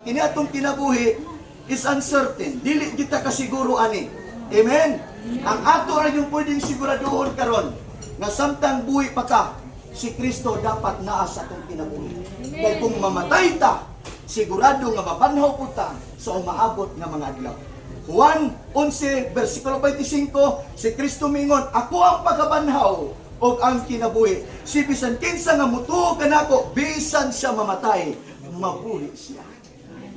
Kini atong kinabuhi is uncertain. Dili kita kasiguro ani. Amen. Ang ato ra yung pwedeng siguraduhon karon nga samtang buhi pa ka, si Kristo dapat naa sa atong kinabuhi. Kaya kung mamatay ta, sigurado nga mabanhaw po ta sa umaabot nga mga adlaw. Juan 11, versikulo 25, si Kristo mingon, Ako ang pagkabanhaw o ang kinabuhi. Si bisan kinsa nga mutuo kanako, bisan siya mamatay, mabuhi siya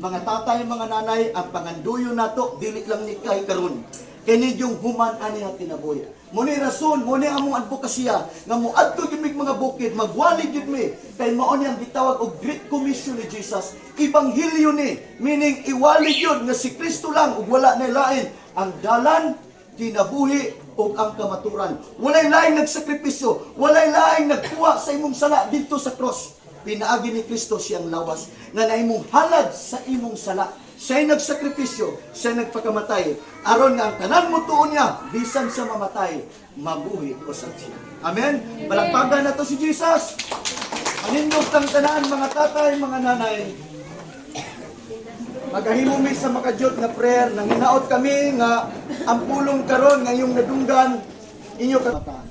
mga tatay, mga nanay, ang panganduyo nato dili lang ni kay karon. Kini yung human ani nga kinabuhi. Muni rason, muni among advokasya nga moadto gyud mig mga bukid, magwali gyud mi kay mao ni ang gitawag og Great Commission ni Jesus. Ebanghelyo ni, meaning iwali gyud nga si Kristo lang ug wala na lain ang dalan kinabuhi ug ang kamaturan. Walay laing nagsakripisyo, walay laing nagkuha sa imong sala dito sa cross pinaagi ni Kristo siyang lawas nga naimong halad sa imong sala. Siya'y nagsakripisyo, siya'y nagpakamatay. Aron nga ang tanan mo tuon niya, bisan sa mamatay, mabuhi o sa siya. Amen? Balagpagan na to si Jesus. Manindog tang tanan, mga tatay, mga nanay. Magahimo mi sa makajot na prayer, nang hinaot kami nga ang pulong karon ngayong nadunggan inyo kamata.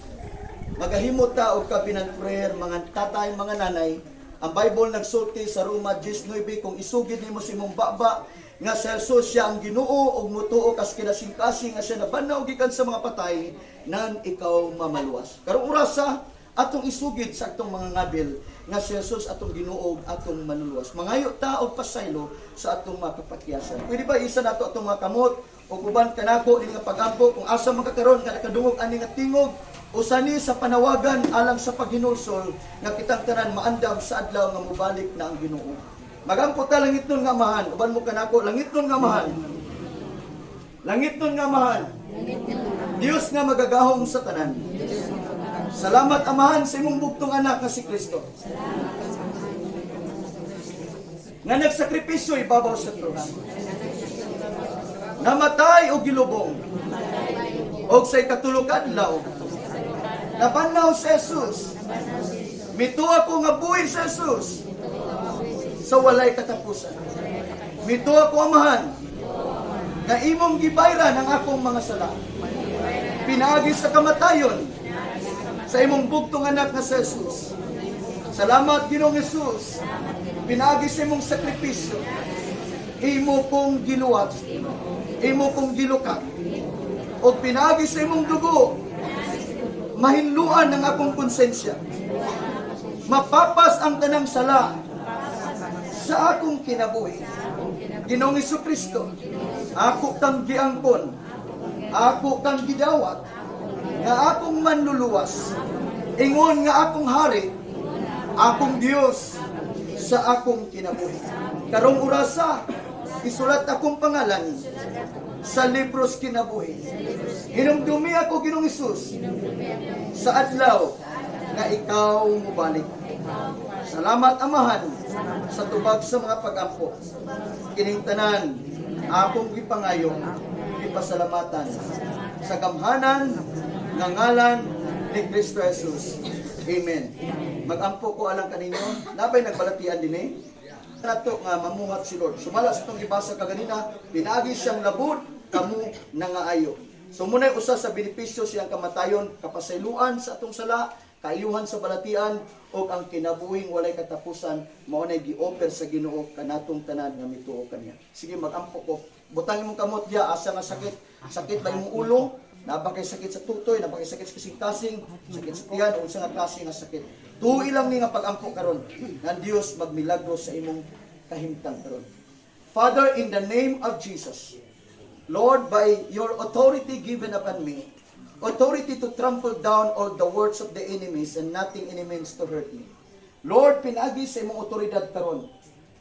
Magahimo ta og kabinang prayer mga tatay, mga nanay. Ang Bible nagsulti sa Roma 19 kung isugid nimo si mong baba nga sa Jesus siya ang Ginoo ug mutuo kas kinasing-kasing nga siya nabanaw gikan sa mga patay nan ikaw mamaluwas. Karong orasa atong isugid sa atong mga ngabil nga si Jesus atong Ginoo atong manuluwas. Mangayo ta og pasaylo sa atong mga kapatyasan. Pwede ba isa nato atong mga kamot o uban kanako din nga pagampo kung asa magkakaroon nga nakadungog ani nga tingog usani sa panawagan alang sa paghinulsol nga kitang tanan maandam sa adlaw nga mubalik na ang Ginoo. Magampo ta langit nun nga mahan, uban mo kanako langit nun nga mahan. Langit nun nga mahan. Dios nga magagahom sa tanan. Salamat amahan sa imong bugtong anak nga si Kristo. Nga nagsakripisyo ibabaw sa krus. Namatay o gilubong. Og say katulog adlaw. Nabanaw si Jesus. Mituwa ko nga buhay si Jesus. Sa walay katapusan. Mituwa ko amahan. Nga imong gibayran ang akong mga sala. Pinaagi sa kamatayon sa imong bugtong anak nga si Jesus. Salamat Ginoong Jesus. Pinaagi sa imong sakripisyo. Imo kong giluwat. Imo kong gilukak. O pinaagi sa imong dugo. Mahinluan ng akong konsensya. Mapapas ang tanang sala sa akong kinabuhi. Ginoong Iso Kristo, ako kang giangkon, ako kang gidawat, nga akong manluluwas, ingon nga akong hari, akong Dios sa akong kinabuhi. Karong orasa, isulat akong pangalan sa libros kinabuhi. Hinumdumi ako Ginoong Isus sa adlaw nga ikaw mubalik. Salamat amahan sa tubag sa mga pag-ampo. Kining tanan, akong gipangayo, gipasalamatan sa gamhanan nga ngalan ni Kristo Jesus. Amen. Magampo ko alang kaninyo, nabay nagbalatian din eh. Nato nga mamuhat si Lord. Sumala sa itong ibasa kaganina, pinagi siyang labod, kamu nangaayo. So muna'y usa sa benepisyo siyang kamatayon, kapasayloan sa atong sala, kaayuhan sa balatian, o ang kinabuhing walay katapusan, mao nay gi-offer sa Ginoo kanatong tanan nga mituo kaniya. Sige magampo ko. Butang imong kamot diya asa nga sakit, sakit ba imong ulo, Napakay sakit sa tutoy, napakay sakit sa kasing-kasing, sakit sa tiyan, o sa klase nga sakit. Tuwi lang ni nga pag-ampo karon, nga Dios magmilagro sa imong kahimtang karon. Father, in the name of Jesus, Lord, by your authority given upon me, authority to trample down all the words of the enemies and nothing any means to hurt me. Lord, pinagi sa imong otoridad karon.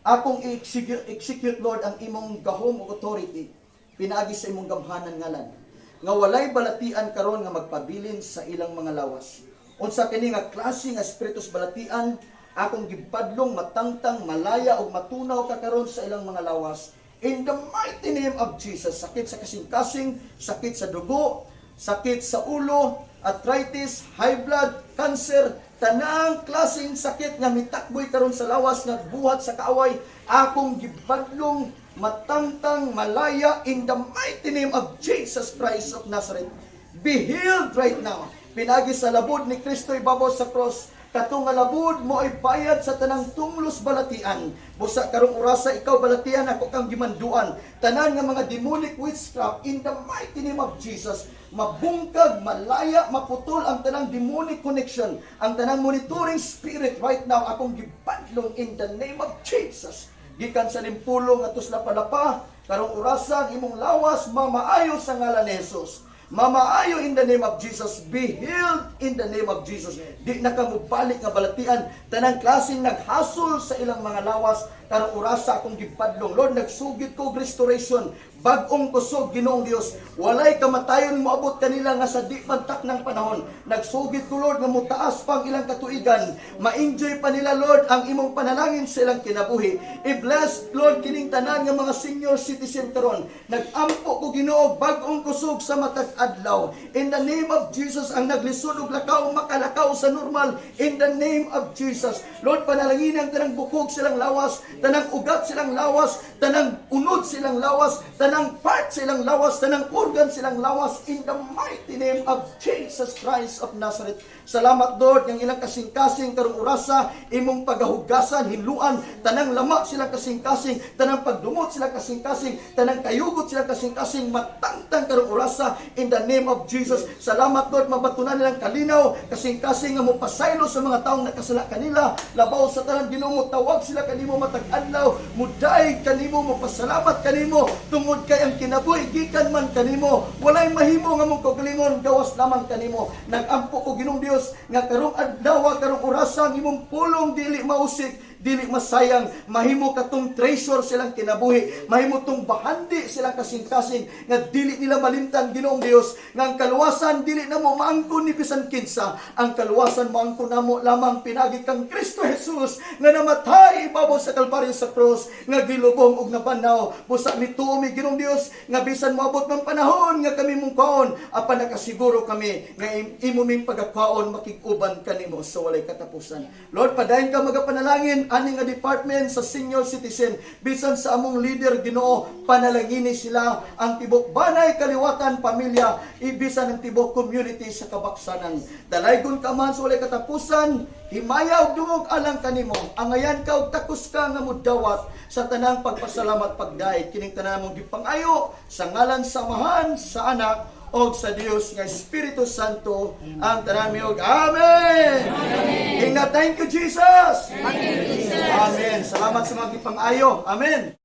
Akong i-execute, execute, Lord, ang imong gahom o authority. Pinagi sa imong gamhanan ngalan. Nga walay balatian karon nga magpabilin sa ilang mga lawas. Unsa kini nga klase nga espiritus balatian, akong gipadlong matangtang malaya ug matunaw ka karon sa ilang mga lawas. In the mighty name of Jesus, sakit sa kasing-kasing, sakit sa dugo, sakit sa ulo, arthritis, high blood, cancer, tanang klaseng sakit nga mitakboy karon sa lawas nga buhat sa kaaway. Akong gibadlong matangtang malaya in the mighty name of Jesus Christ of Nazareth. Be healed right now. Pinagi sa labod ni Kristo ibabaw sa cross katong nga labod mo ay bayad sa tanang tunglos balatian. Busa karong orasa ikaw balatian ako kang gimanduan. Tanan nga mga demonic witchcraft in the mighty name of Jesus. Mabungkag malaya maputol ang tanang demonic connection. Ang tanang monitoring spirit right now akong gibadlong in the name of Jesus. Gikan sa limpulong atos lapalapa karong orasa ang imong lawas mamaayo sa ngalan ni Jesus Mamaayo in the name of Jesus. Be healed in the name of Jesus. Di na ka mubalik nga balatian. Tanang klaseng naghasol sa ilang mga lawas. Karong orasa akong gipadlong. Lord, nagsugid ko restoration. Bagong kusog, ginoong Dios. Walay kamatayon moabot kanila nga sa di pantak ng panahon. Nagsugid ko, Lord, nga mutaas pang ilang katuigan. Ma-enjoy pa nila, Lord, ang imong panalangin sa ilang kinabuhi. I-bless, Lord, kining tanan nga mga senior citizen karon. Nag-ampo ko ginoo bagong kusog sa matag adlaw. In the name of Jesus, ang naglisod og lakaw makalakaw sa normal. In the name of Jesus. Lord, panalangin ang tanang bukog silang lawas, tanang ugat silang lawas, tanang unod silang lawas, tanang part silang lawas, tanang organ silang lawas. In the mighty name of Jesus Christ of Nazareth. Salamat, Lord, ng ilang kasing-kasing karong orasa, imong pagahugasan, hinluan, tanang lama silang kasing-kasing, tanang pagdumot silang kasing-kasing, tanang kayugot silang kasing-kasing, matangtang karong orasa, in the name of Jesus. Salamat, Lord, mabatunan nilang kalinaw, kasing-kasing nga mo pasaylo sa mga taong nakasala kanila, labaw sa tanan ginoo tawag sila kanimo matag adlaw, muday kanimo mo pasalamat kanimo, tungod kay ang kinabuhi gikan man kanimo, walay mahimo nga mong kaugalingon gawas lamang kanimo. Nagampo ko Ginoong Dios nga karong adlaw karong orasa ang imong pulong dili mausik, dili masayang mahimo katong treasure silang kinabuhi. Mahimo tong bahandi silang kasing-kasing nga dili nila malimtan Ginoong Dios nga ang kaluwasan dili na mo maangkon ni bisan kinsa. Ang kaluwasan maangkon namo lamang pinagi kang Kristo Jesus nga namatay ibabaw sa kalbaryo sa cross nga gilubong og nabanaw. Busa mituomi Ginoong Dios nga bisan moabot man panahon nga kami mong kaon apan nakasiguro kami nga im- imo ming pagakaon makikuban kanimo sa walay katapusan. Lord padayon ka magapanalangin ani nga department sa senior citizen. Bisan sa among leader Ginoo panalangini sila. Ang tibok banay kaliwatan pamilya ibisan ang tibok community sa kabaksanan. Dalaygon ka man sa walay katapusan himaya og dungog alang kanimo. Angayan ka og takos ka nga mudawat sa tanang pagpasalamat pagdayeg kining tanan gipangayo sa ngalan samahan sa anak og sa Dios nga Espiritu Santo ang tanan mi og Amen. Amen. Thank you Jesus. Amen. Salamat sa mga gipangayo. Amen.